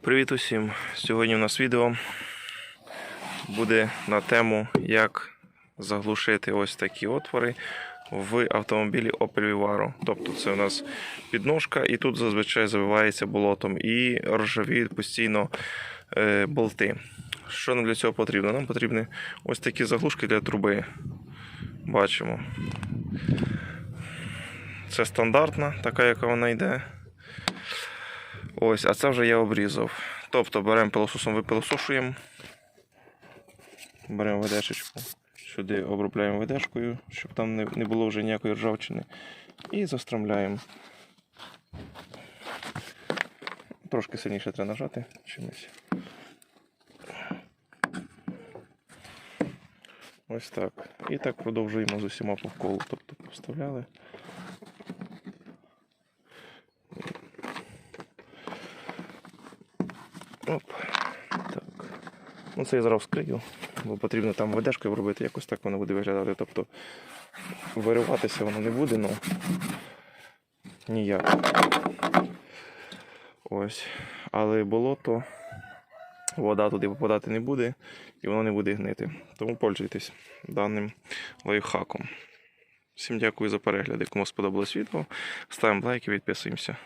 Привіт усім! Сьогодні у нас відео буде на тему, як заглушити ось такі отвори в автомобілі Opel Vivaro. Тобто це у нас підножка, і тут зазвичай завивається болотом і ржавіють постійно е, болти. Що нам для цього потрібно? Нам потрібні ось такі заглушки для труби. Бачимо. Це стандартна, така, яка вона йде. Ось, а це вже я обрізав. Тобто беремо пилососом, випилосошуємо. Беремо ведешечку. Сюди обробляємо ведешкою, щоб там не, не було вже ніякої ржавчини. І застромляємо. Трошки сильніше треба нажати чимось. Ось так. І так продовжуємо з усіма по колу. Тобто поставляли. Оп. Так. Ну це я зараз вскрию, бо потрібно там ведешкою робити, якось так воно буде виглядати. Тобто вириватися воно не буде, ну ніяк. Ось. Але болото, вода туди попадати не буде і воно не буде гнити. Тому пользуйтесь даним лайфхаком. Всім дякую за перегляди. Кому сподобалось відео, ставимо лайк і підписуємося.